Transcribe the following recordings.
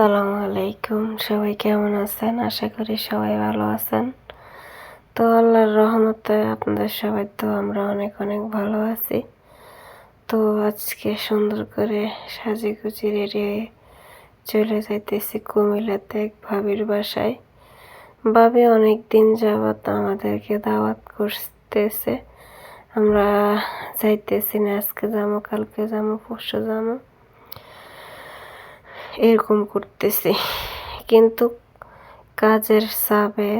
আসসালামু আলাইকুম। সবাই কেমন আছেন? আশা করি সবাই ভালো আছেন। তো আল্লাহর রহমতে আপনাদের সবাই তো আমরা অনেক অনেক ভালো আছি। তো আজকে সুন্দর করে সাজি গুজি রেডি হয়ে চলে যাইতেছি কুমিল্লাতে এক ভাবির বাসায়। ভাবি অনেক দিন যাবত আমাদেরকে দাওয়াত করতেছে। আমরা যাইতেছি না, আজকে যাব, কালকে যাব, পরশু যাব। এরকম করতেছি। কিন্তু কাজের চাপে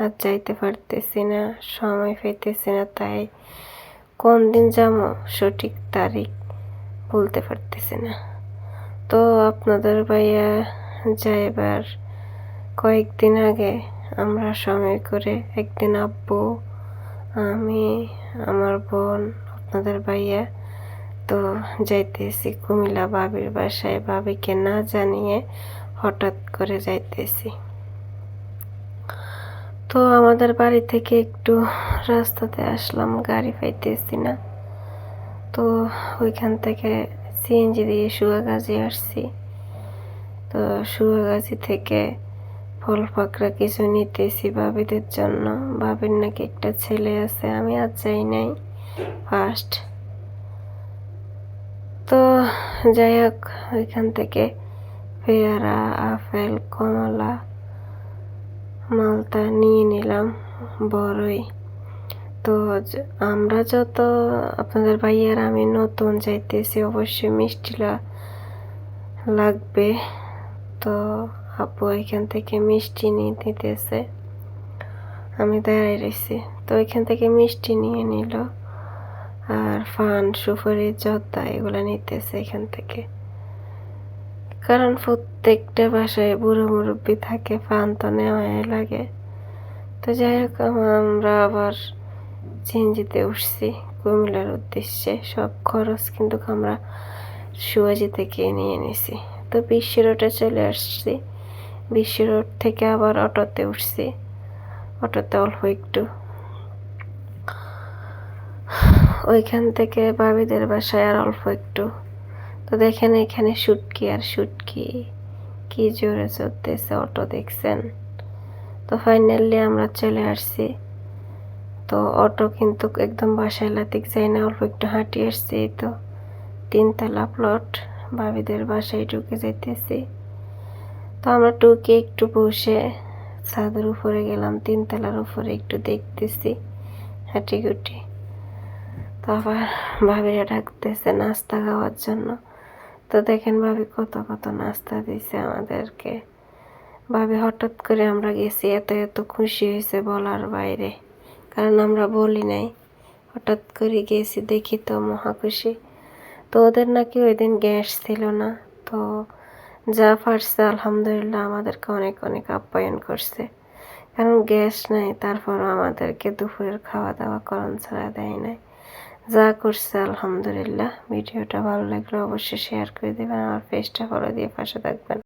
আর যাইতে পারতেছি না, সময় পাইতেছি না, তাই কোন দিন যাব সঠিক তারিখ বলতে পারতেছি না। তো আপনাদের ভাইয়া যাইবার কয়েকদিন আগে আমরা সময় করে একদিন আব্বু, আমি, আমার বোন, আপনাদের ভাইয়া তো যাইতেছি কুমিল্লা বাবির বাসায়। বাবিকে না জানিয়ে হঠাৎ করে যাইতেছি। তো আমাদের বাড়ি থেকে একটু রাস্তাতে আসলাম, গাড়ি পাইতেছি না। তো ওইখান থেকে সিএনজি দিয়ে সুয়াগাজি আসছি। তো সুয়াগাজি থেকে ফল পাকড়া কিছু নিতেছি বাবিদের জন্য। বাবির নাকি একটা ছেলে আছে, আমি আর যাই নাই। ফার্স্ট তো যাই হোক, ওইখান থেকে পেয়ারা, আপেল, কমলা, মালটা নিয়ে নিলাম, বড়ই। তো আমরা যত, আপনাদের ভাইয়ার আমি নতুন যাইতেছি, অবশ্যই মিষ্টি লাগবে। তো আপু এখান থেকে মিষ্টি নিয়ে নিতেছে। আমি দাঁড়াই রয়েছি তো এখান থেকে মিষ্টি নিয়ে নিল। আর ফান, সুপারি, জর্দা এগুলো নিতেছে এখান থেকে। কারণ প্রত্যেকটা বাসায় বুড়ো মুরব্বী থাকে, ফান তো নেওয়াই লাগে। তো যাই হোক, আমরা আবার চিনজিতে উঠছি কুমিল্লার উদ্দেশ্যে। সব খরচ কিন্তু আমরা সুয়াজি থেকে নিয়ে নিছি। তো বিশ্ব রোডে চলে আসছি। বিশ্ব রোড থেকে আবার অটোতে উঠছি। অটোতে অল্প একটু ওইখান থেকে বাবিদের বাসায় আর অল্প একটু। তো দেখেন এখানে শুটকি আর শুটকি। কি জোরে চলতেছে অটো, দেখছেন? তো ফাইনালি আমরা চলে আসছি। তো অটো কিন্তু একদম বাসায় লাতিক যায় না, অল্প একটু হাঁটি আসছি। তো তিনতলা প্লট ভাবিদের বাসায় ঢুকে যাইতেছি। তো আমরা টুকে একটু বসে ছাদের উপরে গেলাম, তিনতলার উপরে একটু দেখতেছি। হাঁটি গুটি আবার ভাবিরা ডাকতেছে নাস্তা খাওয়ার জন্য। তো দেখেন ভাবি কত কত নাস্তা দিছে আমাদেরকে। ভাবি হঠাৎ করে আমরা গেছি, এত এত খুশি হয়েছে বলার বাইরে। কারণ আমরা বলি নাই। হঠাৎ করে গেছি, দেখি তো মহা খুশি। তো ওদের নাকি ওই দিন গ্যাস ছিল না। তো যা পারছে, আলহামদুলিল্লাহ আমাদেরকে অনেক অনেক আপ্যায়ন করছে। কারণ গ্যাস নাই তারপর আমাদেরকে দুপুরের খাওয়া দাওয়া করণ ছাড়া দেয় নাই। যা করছে, আলহামদুলিল্লাহ। ভিডিওটা ভালো লাগলে অবশ্যই শেয়ার করে দেবেন, আমার পেজটা ফলো দিয়ে পাশে থাকবেন।